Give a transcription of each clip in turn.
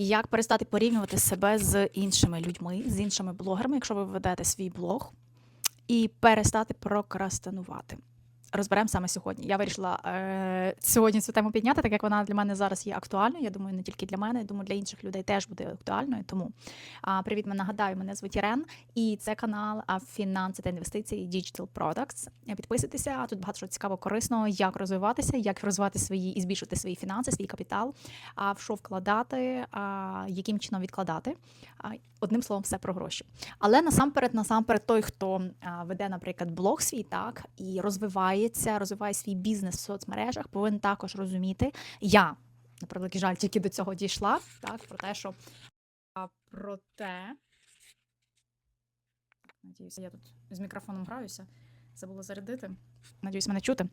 Як перестати порівнювати себе з іншими людьми, з іншими блогерами, якщо ви ведете свій блог, і перестати прокрастинувати. Розберемо саме сьогодні. Я вирішила е, сьогодні цю тему підняти, так як вона для мене зараз є актуальною. Я думаю, не тільки для мене, я думаю, для інших людей теж буде актуальною. Тому а, привіт, мене нагадаю, мене звуть Ірен, і це канал фінанси та інвестиції Digital Products. Підписуйтеся, тут багато чого цікавого, корисного, як розвиватися, як розвивати свої і збільшувати свої фінанси, свій капітал, а в що вкладати, а, яким чином відкладати. А, одним словом, все про гроші. Але насамперед, насамперед, той, хто веде, наприклад, блог свій, так і розвивається, розвиває свій бізнес в соцмережах, повинен також розуміти. Я, на превеликий жаль, тільки до цього дійшла, так, про те, що про те. Надіюся, я тут з мікрофоном граюся. Забула зарядити. Надіюсь, мене чути.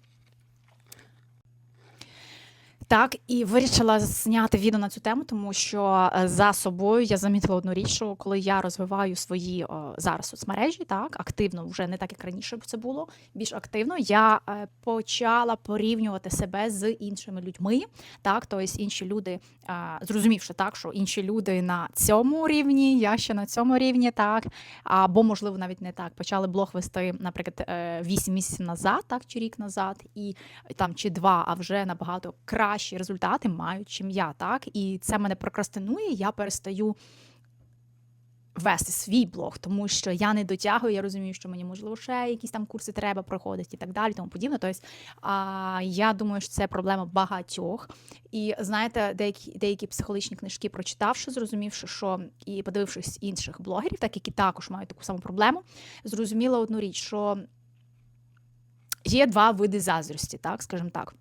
Так, і вирішила зняти відео на цю тему, тому що е, за собою я замітила одну річ, що коли я розвиваю свої о, зараз соцмережі, так активно, вже не так як раніше це було, більш активно, я е, почала порівнювати себе з іншими людьми. Так, тобто інші люди, е, зрозумівши так, що інші люди на цьому рівні, я ще на цьому рівні, так або можливо навіть не так. Почали блог вести, наприклад, е, 8 місяців назад, так чи рік назад, і там чи два, а вже набагато кращі результати мають, чим я, так і це мене прокрастинує. Я перестаю вести свій блог, тому що я не дотягую. Я розумію, що мені можливо ще якісь там курси треба проходити і так далі, тому подібне. Тобто, а, я думаю, що це проблема багатьох. І знаєте, деякі деякі психологічні книжки прочитавши, зрозумівши, що і подивившись інших блогерів, так які також мають таку саму проблему, зрозуміла одну річ, що є два види заздрості, так скажімо так.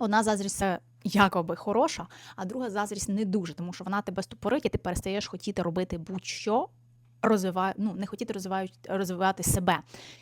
Одна заздрість це якоби хороша, а друга заздрість не дуже, тому що вона тебе ступорить, і ти перестаєш хотіти робити будь-що. Розвиваю, ну не хотіти розвивають розвивати себе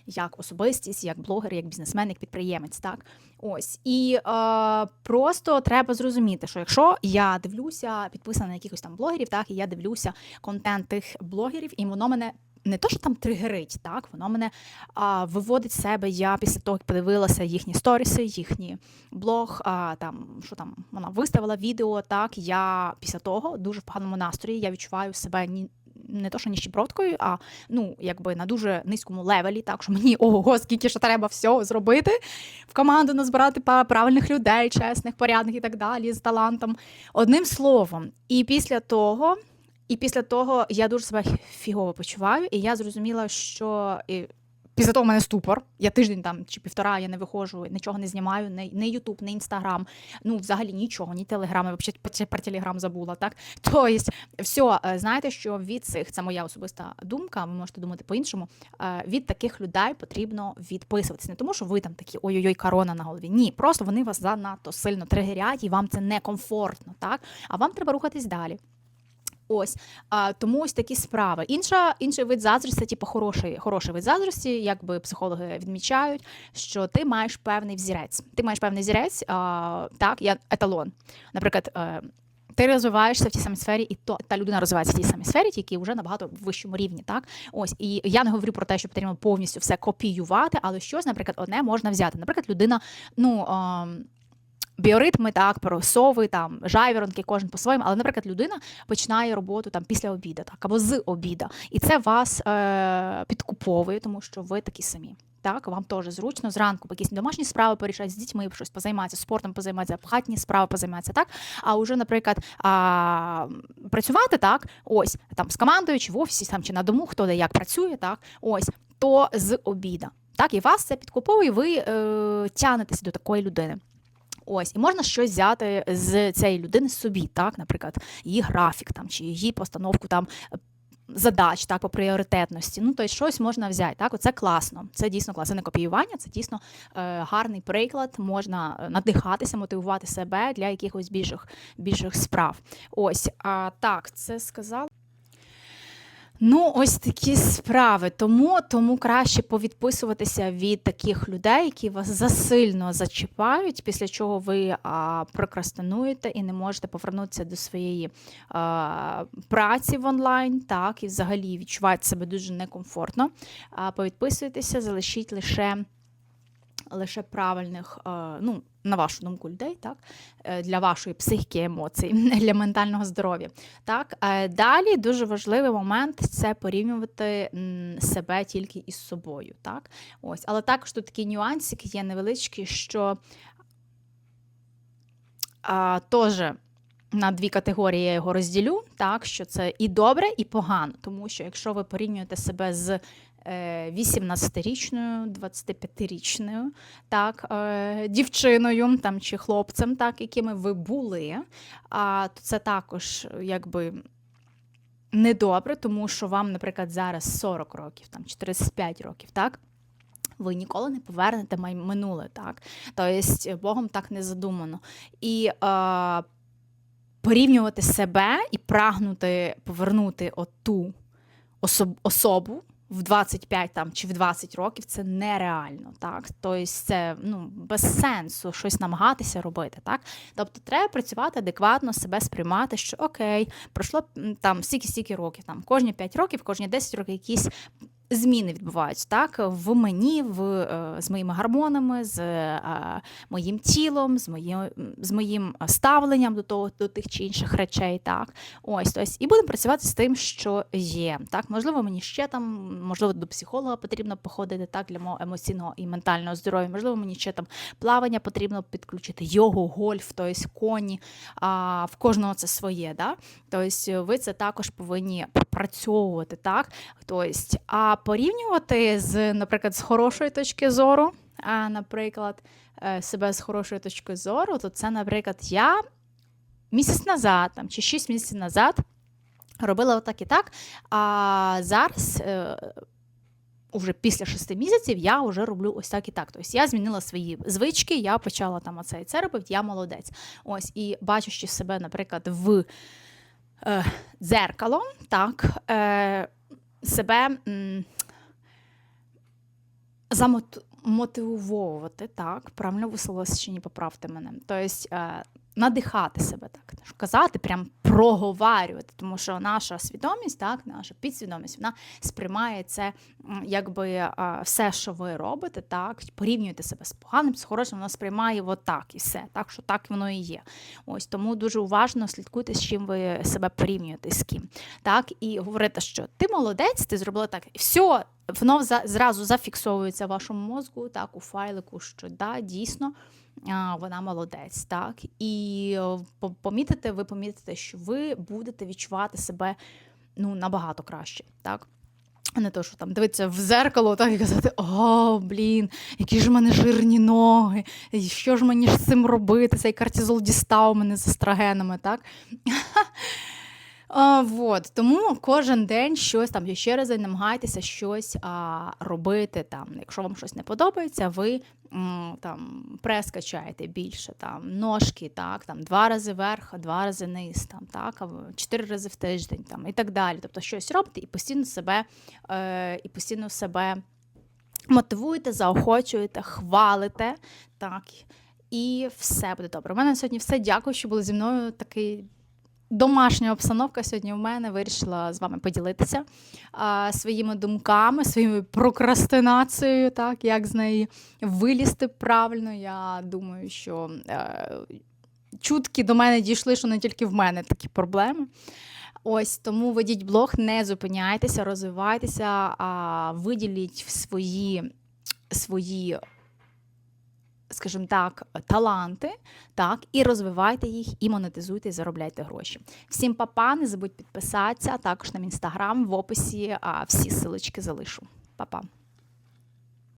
як особистість, як блогер, як бізнесмен, як підприємець. Так ось і е, просто треба зрозуміти, що якщо я дивлюся, підписана на якихось там блогерів, так і я дивлюся контент тих блогерів, і воно мене не то, що там тригерить, так воно мене а, виводить з себе. Я після того, як подивилася їхні сторіси, їхній блог, а, там що там вона виставила відео. Так я після того дуже в поганому настрої. Я відчуваю себе ні. Не то, що ніщебродкою, а ну якби на дуже низькому левелі, так що мені ого, скільки ще треба всього зробити в команду назбирати правильних людей, чесних, порядних і так далі, з талантом. Одним словом, і після того і після того я дуже себе фігово почуваю, і я зрозуміла, що після того в мене ступор. Я тиждень там чи півтора я не виходжу, нічого не знімаю, не, Ютуб, не Інстаграм, ну взагалі нічого, ні Телеграм, я взагалі про, Телеграм забула. Так, тобто, все, знаєте, що від цих це моя особиста думка. Ви можете думати по-іншому. е, Від таких людей потрібно відписуватися. Не тому, що ви там такі ой-ой-ой, корона на голові. Ні, просто вони вас занадто сильно тригерять, і вам це некомфортно, так? А вам треба рухатись далі. Ось а, тому ось такі справи. Інша інший вид заздрості, типу хороший, хороший вид заздрості, якби психологи відмічають, що ти маєш певний взірець. Ти маєш певний взірець, а, так, я еталон. Наприклад, е, ти розвиваєшся в тій самій сфері, і то та людина розвивається в тій самій сфері, тільки вже набагато вищому рівні. Так, ось і я не говорю про те, що потрібно повністю все копіювати, але щось, наприклад, одне можна взяти. Наприклад, людина, ну. А, Біоритми, так, сови, там жайворонки, кожен по-своєму, але, наприклад, людина починає роботу там після обіду, так, або з обіда. І це вас е- підкуповує, тому що ви такі самі. Так, вам теж зручно зранку якісь домашні справи порішати з дітьми, щось позайматися, спортом позайматися, хатні справи позайматися, так. А вже, наприклад, а, працювати так, ось там з командою, чи в офісі, там чи на дому, хто де як працює, так, ось то з обіда. Так, і вас це підкуповує, ви е, тянетеся до такої людини. Ось, і можна щось взяти з цієї людини собі, так, наприклад, її графік там чи її постановку там. Задач так по пріоритетності. Ну, тобто щось можна взяти. Так, оце класно. Це дійсно класно. Це не копіювання, це дійсно е, гарний приклад. Можна надихатися, мотивувати себе для якихось більших більших справ. Ось, а так, це сказала. Ну, ось такі справи. Тому, тому краще повідписуватися від таких людей, які вас засильно зачіпають, після чого ви а, прокрастинуєте і не можете повернутися до своєї а, праці в онлайн, так, і взагалі відчуваєте себе дуже некомфортно. А, повідписуйтеся, залишіть лише. Лише правильних, е, ну на вашу думку, людей, так, е, для вашої психіки, емоцій, для ментального здоров'я. Так, Е, далі дуже важливий момент це порівнювати себе тільки із собою. Так? Ось. Але також тут такий нюансик є невеличкий, що а, теж на дві категорії я його розділю, так, що це і добре, і погано. Тому що якщо ви порівнюєте себе з 18-річною, 25-річною так, е, дівчиною там, чи хлопцем, так, якими ви були, а, то це також якби. Недобре, тому що вам, наприклад, зараз 40 років там, чи 35 років, так? Ви ніколи не повернете минуле, так? Тобто Богом так не задумано. І е, порівнювати себе і прагнути повернути оту особ, особу в 25 там, чи в 20 років це нереально. Так? Тобто це ну, без сенсу щось намагатися робити. Так? Тобто треба працювати адекватно, себе сприймати, що окей, пройшло там стільки-стільки років, там, кожні 5 років, кожні 10 років якісь зміни відбуваються так в мені, в, е, з моїми гормонами, з е, моїм тілом, з моїм, з моїм ставленням до того, до тих чи інших речей. Так, ось тобто, і будемо працювати з тим, що є. Так, можливо, мені ще там, можливо, до психолога потрібно походити так для мого емоційного і ментального здоров'я. Можливо, мені ще там плавання потрібно підключити, йогу, гольф, тобто коні. А в кожного це своє. Да? Тобто, ви це також повинні пропрацьовувати. Так, тобто, а порівнювати з, наприклад, з хорошої точки зору, а, наприклад, е, себе з хорошої точки зору, то це, наприклад, я місяць назад там, чи 6 місяців назад робила отак і так. А зараз. е, Уже після шести місяців я вже роблю ось так і так. Тобто я змінила свої звички, я почала там оце і це робити, я молодець. Ось, і бачачи себе, наприклад, в е, дзеркало, так, е, себе м, замотивовувати, так, правильно висловилася чи ні, поправте мене. Тобто е, надихати себе, так, казати, прям проговарювати, тому що наша свідомість, так, наша підсвідомість, вона сприймає це якби е, все, що ви робите, так, порівнюєте себе з поганим, з хорошим, вона сприймає отак і все, так, що так воно і є. Ось тому дуже уважно слідкуйте, з чим ви себе порівнюєте, з ким. Так, і говорите, що ти молодець, ти зробила так, і все, воно зразу зафіксовується в вашому мозку, так, у файлику, що да, дійсно. Вона молодець, так і е, помітите, ви помітите, що ви будете відчувати себе ну набагато краще, так. А Не то, що там дивитися в зеркало так і казати: О, блін, які ж в мене жирні ноги, і що ж мені з цим робити? Цей картизол дістав мене з естрогенами, так? А, вот. Тому кожен день щось там, ще раз намагайтеся щось а, робити. Там. Якщо вам щось не подобається, ви м, там, прес качаєте більше, там, ножки, так, там, два рази вверх, два рази низ, там, так, чотири рази в тиждень там, і так далі. Тобто щось робите і постійно себе, е, і постійно себе мотивуєте, заохочуєте, хвалите. Так, і все буде добре. У мене сьогодні все. Дякую, що були зі мною. Такий домашня обстановка сьогодні в мене. Вирішила з вами поділитися а, своїми думками, своєю прокрастинацією, так, як з неї вилізти правильно. Я думаю, що е, чутки до мене дійшли, що не тільки в мене такі проблеми. Ось тому ведіть блог, не зупиняйтеся, розвивайтеся, а виділіть в свої, свої скажімо так, таланти, так, і розвивайте їх, і монетизуйте, і заробляйте гроші. Всім папа, не забудь підписатися, а також на інстаграм в описі а, всі силочки залишу. Па-па.